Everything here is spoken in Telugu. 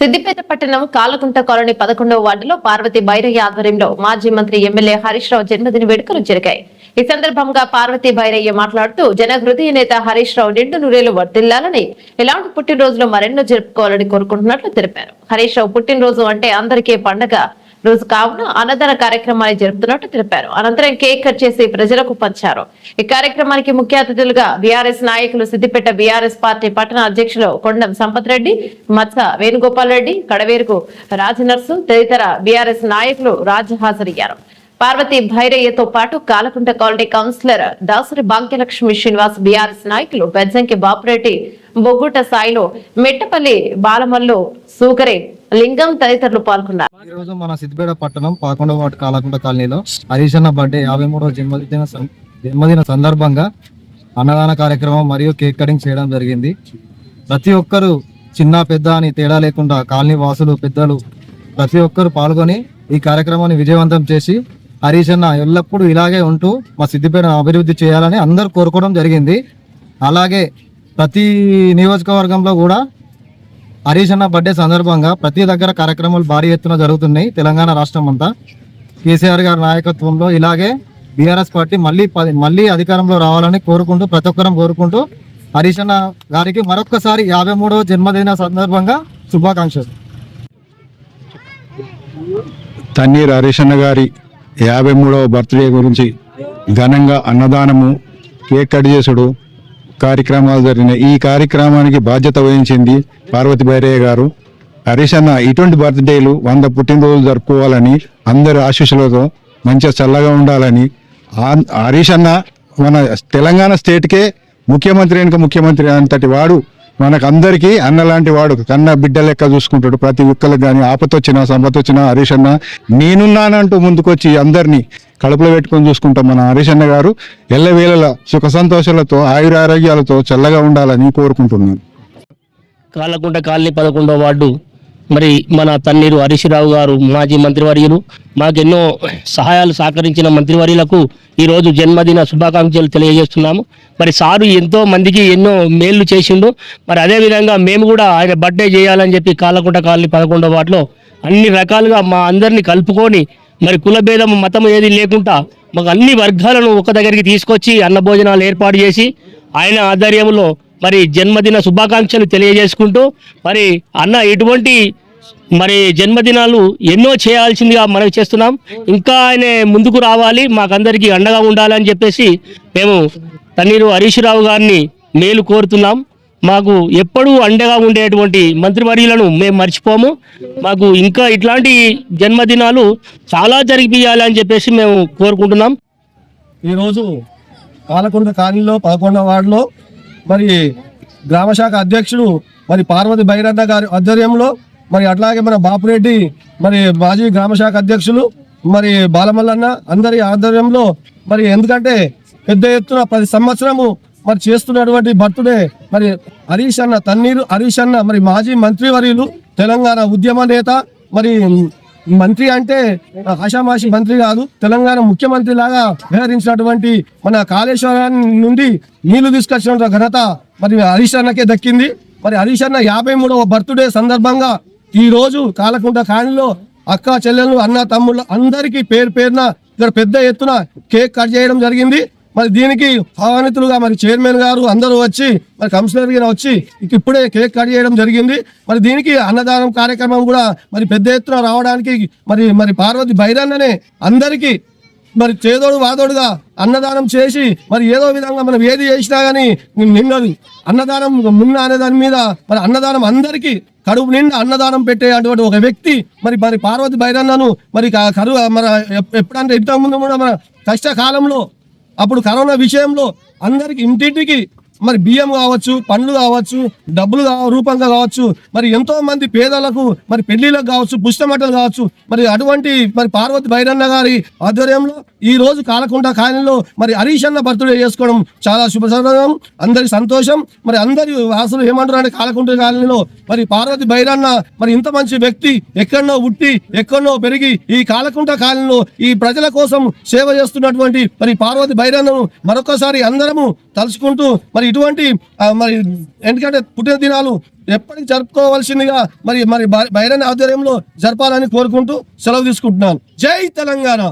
సిద్దిపేట పట్టణం కాలకుంట కాలనీ పదకొండవ వార్డులో పార్వతి బైరయ్య ఆధ్వర్యంలో మాజీ మంత్రి ఎమ్మెల్యే హరీష్ రావు జన్మదిన వేడుకలు జరిగాయి. ఈ సందర్భంగా పార్వతి బైరయ్య మాట్లాడుతూ జన హృదయ నేత హరీష్ రావు నిండు నూరేలు వర్తిల్లాలని ఇలాంటి పుట్టినరోజులు మరెన్నో జరుపుకోవాలని కోరుకుంటున్నట్లు తెలిపారు. హరీష్ రావు పుట్టినరోజు అంటే అందరికీ పండగ. రోజు కావున అన్నదాన కార్యక్రమాన్ని జరుపుతున్నట్టు తెలిపారు. అనంతరం కేక్ కట్ చేసి ప్రజలకు పంచారు. ఈ కార్యక్రమానికి ముఖ్య అతిథులుగా బీఆర్ఎస్ నాయకులు సిద్దిపేట బీఆర్ఎస్ పార్టీ పట్టణ అధ్యక్షులు కొండం సంపత్ రెడ్డి మత్స వేణుగోపాల్ రెడ్డి కడవేరుకు రాజనర్సు తదితర బీఆర్ఎస్ నాయకులు రాజు హాజరయ్యారు. పార్వతి భైరయ్యతో పాటు Kalakunta colony councillor Dasari Bhagyalakshmi Srinivas BRS నాయకులు బెజ్జంకి బాపురెడ్డి బొగ్గుట సాయిలో మెట్టపల్లి బాలమల్లు సూకరే లింగం తదితరులు పాల్గొన్నారు. ఈ రోజు మన సిద్దిపేట పట్టణం పదకొండవ వాటి కాలకుంట కాలనీలో హరీష్ అన్న బర్త్డే యాభై మూడవ జన్మదిన జన్మదిన సందర్భంగా అన్నదాన కార్యక్రమం మరియు కేక్ కటింగ్ చేయడం జరిగింది. ప్రతి ఒక్కరు చిన్న పెద్ద అని తేడా లేకుండా కాలనీ వాసులు పెద్దలు ప్రతి ఒక్కరు పాల్గొని ఈ కార్యక్రమాన్ని విజయవంతం చేసి హరీష్ అన్న ఎల్లప్పుడూ ఇలాగే ఉంటూ మా సిద్దిపేట అభివృద్ధి చేయాలని అందరూ కోరుకోవడం జరిగింది. అలాగే ప్రతి నియోజకవర్గంలో కూడా హరీష్ అన్న బర్త్డే సందర్భంగా ప్రతి దగ్గర కార్యక్రమాలు భారీ ఎత్తున జరుగుతున్నాయి తెలంగాణ రాష్ట్రం అంతా. కేసీఆర్ గారి నాయకత్వంలో ఇలాగే బీఆర్ఎస్ పార్టీ మళ్ళీ పది- మళ్ళీ అధికారంలో రావాలని కోరుకుంటూ ప్రతి ఒక్కరం కోరుకుంటూ హరీష్ అన్న గారికి మరొక్కసారి యాభై మూడవ జన్మదిన సందర్భంగా శుభాకాంక్షలు. తన్నీర్ హరీషన్న గారి యాభై మూడవ బర్త్డే గురించి ఘనంగా అన్నదానము కేక్ కట్ చేసుడు కార్యక్రమాలు జరిగినాయి. ఈ కార్యక్రమానికి బాధ్యత వహించింది పార్వతి భైరయ్య గారు. హరీష్ అన్న ఇటువంటి బర్త్డేలు వంద పుట్టినరోజులు జరుపుకోవాలని అందరి ఆశీస్సులతో మంచిగా చల్లగా ఉండాలని. హరీష్ అన్న మన తెలంగాణ స్టేట్కే ముఖ్యమంత్రి వెనుక ముఖ్యమంత్రి అంతటి వాడు మనకు అందరికీ అన్న లాంటి వాడు కన్న బిడ్డ లెక్క చూసుకుంటాడు. ప్రతి ఒక్కరికి కానీ ఆపతొచ్చినా సంపతొచ్చినా హరీష్ అన్న నేనున్నానంటూ ముందుకొచ్చి అందరినీ కడుపులో పెట్టుకొని చూసుకుంటాం మన హరీష్ అన్న గారు. ఎల్లవేళల సుఖ సంతోషాలతో ఆయురారోగ్యాలతో చల్లగా ఉండాలని కోరుకుంటున్నాను. కాళ్ళకుంట కాలనీ పదకొండో వార్డు మరి మన తన్నీరు హరీశ్రావు గారు మాజీ మంత్రివర్యులు మాకెన్నో సహాయాలు సహకరించిన మంత్రివర్యులకు ఈరోజు జన్మదిన శుభాకాంక్షలు తెలియజేస్తున్నాము. మరి సారు ఎంతో మందికి ఎన్నో మేళ్ళు చేసిండు. మరి అదేవిధంగా మేము కూడా ఆయన బర్త్డే చేయాలని చెప్పి కాలకుంట కాలనీ పదకొండో వాటిలో అన్ని రకాలుగా మా అందరినీ కలుపుకొని మరి కులభేదం మతం ఏది లేకుండా మాకు అన్ని వర్గాలను ఒక దగ్గరికి తీసుకొచ్చి అన్న భోజనాలు ఏర్పాటు చేసి ఆయన ఆధ్వర్యంలో మరి జన్మదిన శుభాకాంక్షలు తెలియజేసుకుంటూ మరి అన్న ఎటువంటి మరి జన్మదినాలు ఎన్నో చేయాల్సిందిగా మనకు చేస్తున్నాం. ఇంకా ఆయన ముందుకు రావాలి మాకందరికీ అండగా ఉండాలని చెప్పేసి మేము తన్నీరు హరీష్ రావు గారిని మేలు కోరుతున్నాం. మాకు ఎప్పుడూ అండగా ఉండేటువంటి మంత్రివర్యులను మేము మర్చిపోము. మాకు ఇంకా ఇట్లాంటి జన్మదినాలు చాలా జరిపియాలని చెప్పేసి మేము కోరుకుంటున్నాం. ఈరోజు పాలకొండ కాలనీలో పదకొండవ వార్డులో మరి గ్రామశాఖ అధ్యక్షుడు మరి పార్వతి బైరన్న గారి ఆధ్వర్యంలో మరి అట్లాగే మన బాపురెడ్డి మరి మాజీ గ్రామశాఖ అధ్యక్షులు మరి బాలమల్లన్న అందరి ఆధ్వర్యంలో మరి ఎందుకంటే పెద్ద ఎత్తున ప్రతి సంవత్సరము మరి చేస్తున్నటువంటి బర్త్డే మరి హరీష్ అన్న తన్నీరు హరీష్ అన్న మరి మాజీ మంత్రివర్యులు తెలంగాణ ఉద్యమ నేత మరి మంత్రి అంటే ఆషామాషి మంత్రి కాదు తెలంగాణ ముఖ్యమంత్రి లాగా వ్యవహరించినటువంటి మన కాళేశ్వరాన్ని నుండి నీళ్ళు తీసుకొచ్చిన ఘనత మరి హరీష్ అన్నకే దక్కింది. మరి హరీష్ అన్న యాభై మూడవ బర్త్డే సందర్భంగా ఈ రోజు కాలకుంట కాణిలో అక్క చెల్లెలు అన్న తమ్ముళ్ళు అందరికీ పేరు పేరున ఇక్కడ పెద్ద ఎత్తున కేక్ కట్ చేయడం జరిగింది. మరి దీనికి ఆహ్వానితులుగా మరి చైర్మన్ గారు అందరూ వచ్చి మరి కమిషనర్ గారు వచ్చి ఇప్పుడే కేక్ కట్ చేయడం జరిగింది. మరి దీనికి అన్నదానం కార్యక్రమం కూడా మరి పెద్ద ఎత్తున రావడానికి మరి మరి పార్వతి బైరన్ననే అందరికీ మరి చేదోడు వాదోడుగా అన్నదానం చేసి మరి ఏదో విధంగా మనం ఏది చేసినా కానీ నిన్నది అన్నదానం నిన్న అనే దాని మీద మరి అన్నదానం అందరికీ కడుపు నిండా అన్నదానం పెట్టే అటువంటి ఒక వ్యక్తి మరి మరి పార్వతి బైరన్నను మరి కరువు మన ఎప్పుడంటే ఇంతకు ముందు కూడా మన కష్టకాలంలో అప్పుడు కరోనా విషయంలో అందరికి ఇంటింటికి మరి బియ్యం కావచ్చు పండ్లు కావచ్చు డబ్బులు రూపంగా కావచ్చు మరి ఎంతో మంది పేదలకు మరి పెళ్ళిలకు కావచ్చు పుష్టమటలు కావచ్చు మరి అటువంటి మరి పార్వతి బైరన్న గారి ఆధ్వర్యంలో ఈ రోజు కాలకుంట కాలంలో మరి హరీష్ అన్న బర్త్డే చేసుకోవడం చాలా శుభసందర్భం అందరి సంతోషం. మరి అందరి వాసులు ఏమంటారు అంటే కాలకుంట కాలనీలో మరి పార్వతి బైరన్న మరి ఇంత మంచి వ్యక్తి ఎక్కడనో ఉట్టి ఎక్కడనో పెరిగి ఈ కాలకుంట కాలంలో ఈ ప్రజల కోసం సేవ చేస్తున్నటువంటి మరి పార్వతి బైరన్నను మరొకసారి అందరము తలుచుకుంటూ మరి ఇటువంటి మరి ఎందుకంటే పుట్టిన దినాలు ఎప్పటికి జరుపుకోవాల్సిందిగా మరి మరి బైరన్ ఆధ్వర్యంలో జరపాలని కోరుకుంటూ సెలవు తీసుకుంటున్నాను. జై తెలంగాణ!